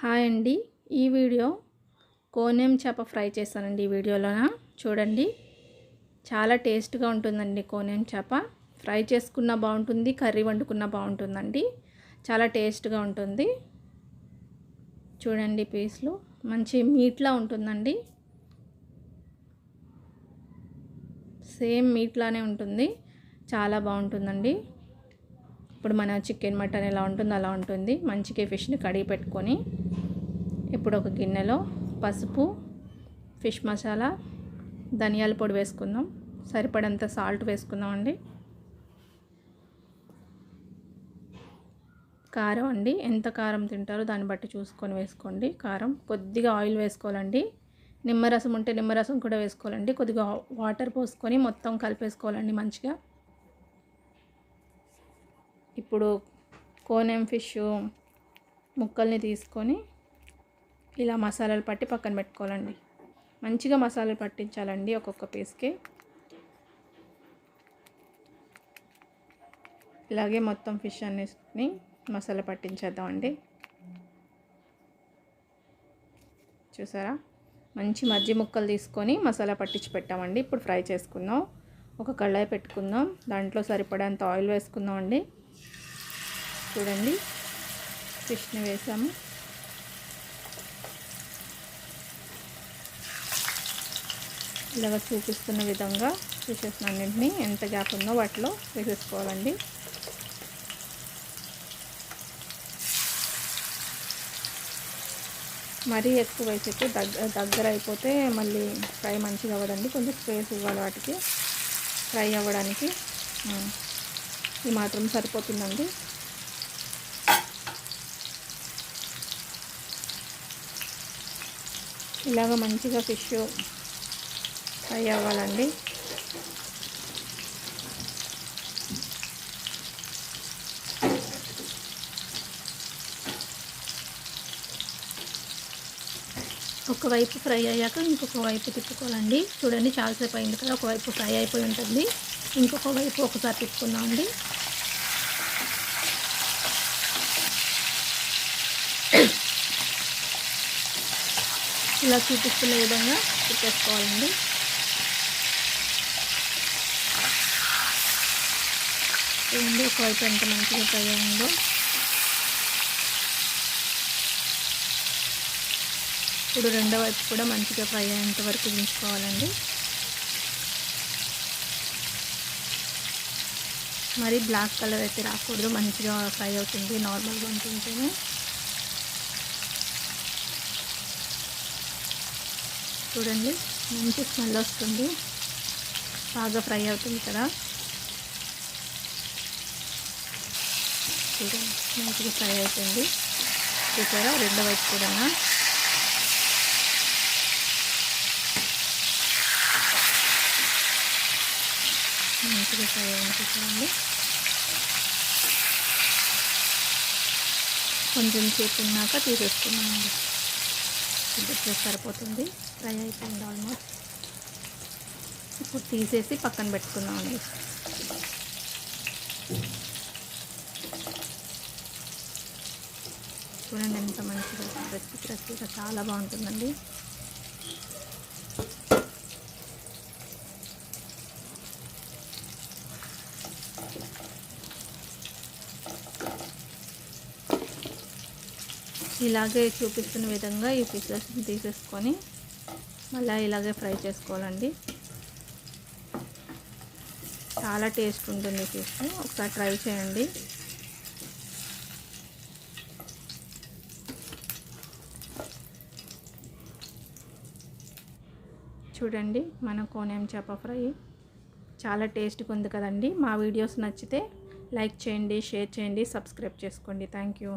Hi అండి. ఈ video Konem చేప ఫ్రై చేశానండి ఈ వీడియోలోన? చూడండి. చాలా టేస్ట్గా ఉంటుందండి కోనేం చేప. ఫ్రై చేసుకున్న బాగుంటుంది కర్రీ వండుకున్న బాగుంటుందండి. చాలా టేస్ట్గా ఉంటుంది. చూడండి పీస్లు. మంచి మీట్లా ఉంటుందండి. సేమ్ మీట్లానే ఉంటుంది. చాలా బాగుంటుందండి. ఇప్పుడు మన చికెన్ మటన్ ఎలా ఉంటుందో అలా ఉంటుంది. మంచిగా ఫిష్ని కడిగి పెట్టుకొని ఇప్పుడు ఒక గిన్నెలో పసుపు ఫిష్ మసాలా ధనియాల పొడి వేసుకుందాం. సరిపడంత సాల్ట్ వేసుకుందాం అండి కారం అండి. ఎంత కారం తింటారో దాన్ని బట్టి చూసుకొని వేసుకోండి. కారం కొద్దిగా ఆయిల్ వేసుకోవాలండి. నిమ్మరసం ఉంటే నిమ్మరసం కూడా వేసుకోవాలండి. కొద్దిగా వాటర్ పోసుకొని మొత్తం కలిపేసుకోవాలండి మంచిగా. ఇప్పుడు కోనెం ఫిష్ ముక్కల్ని తీసుకొని ఇలా మసాలాలు పట్టి పక్కన పెట్టుకోవాలండి. మంచిగా మసాలాలు పట్టించాలండి ఒక్కొక్క పీస్కి. ఇలాగే మొత్తం ఫిష్ అన్నిటిని మసాలా పట్టించేద్దామండి. చూసారా? మంచి మజ్జి ముక్కలు తీసుకొని మసాలా పట్టించి పెట్టామండి. ఇప్పుడు ఫ్రై చేసుకుందాం. ఒక కళాయి పెట్టుకుందాం. దాంట్లో సరిపడేంత ఆయిల్ వేసుకుందాం అండి చూడండి. ఫిష్ని వేసాము. ఇలాగ చూపిస్తున్న విధంగా ఫిషెస్ అన్నింటినీ ఎంత గ్యాప్ ఉందో వాటిలో వేసేసుకోవాలండి. మరీ ఎక్కువ వేసేసి దగ్గర దగ్గర అయిపోతే మళ్ళీ ఫ్రై మంచిగా అవ్వదండి. కొంచెం స్పేస్ ఇవ్వాలి వాటికి. ఫ్రై అవ్వడానికి. ఈ మాత్రం సరిపోతుందండి. ఇలాగ మంచిగా ఫిష్ ఫ్రై అవ్వాలండి. ఒకవైపు ఫ్రై అయ్యాక ఇంకొక వైపు తిప్పుకోవాలండి. చూడండి చాలాసేపు అయింది కదా ఒకవైపు ఫ్రై అయిపోయి ఉంటుంది. ఇంకొక వైపు ఒకసారి తిప్పుకుందామండి. ఇలా చూపిస్తున్న విధంగా తిప్పేసుకోవాలండి. చూడండి ఒకవైపు ఎంత మంచిగా ఫ్రై అయిందో ఇప్పుడు రెండో వైపు కూడా మంచిగా ఫ్రై అయ్యేంత వరకు దించుకోవాలండి మరి బ్లాక్ కలర్ అయితే రాకూడదు మంచిగా ఫ్రై అవుతుంది నార్మల్గా ఉంటుంటేనే. చూడండి. మంచి స్మెల్ వస్తుంది. బాగా ఫ్రై అవుతుంది కదా. చూడండి మంచిగా ఫ్రై అవుతుంది. చూసారా? రెండో వైపు కూడా మంచిగా ఫ్రై అయింది చూడండి. కొంచెం సేపు ఉన్నాక తీసేసుకున్నామండి ఇది సరిపోతుంది. ఫ్రై అయిపోయింది ఆల్మోస్ట్. ఇప్పుడు తీసేసి పక్కన పెట్టుకుందామండి చూడండి ఎంత మంచిగా రెసిపీ రెసిపీగా చాలా బాగుంటుందండి. ఇలాగే చూపిస్తున్న విధంగా ఈ పీసెస్ని తీసేసుకొని మళ్ళీ ఇలాగే ఫ్రై చేసుకోవాలండి. చాలా టేస్ట్ ఉంటుంది ఫిష్ ఒకసారి ట్రై చేయండి. చూడండి మన కోనేం చేప ఫ్రై. చాలా టేస్ట్గా ఉంది కదండి. మా వీడియోస్ నచ్చితే లైక్ చేయండి షేర్ చేయండి సబ్స్క్రైబ్ చేసుకోండి. Thank you.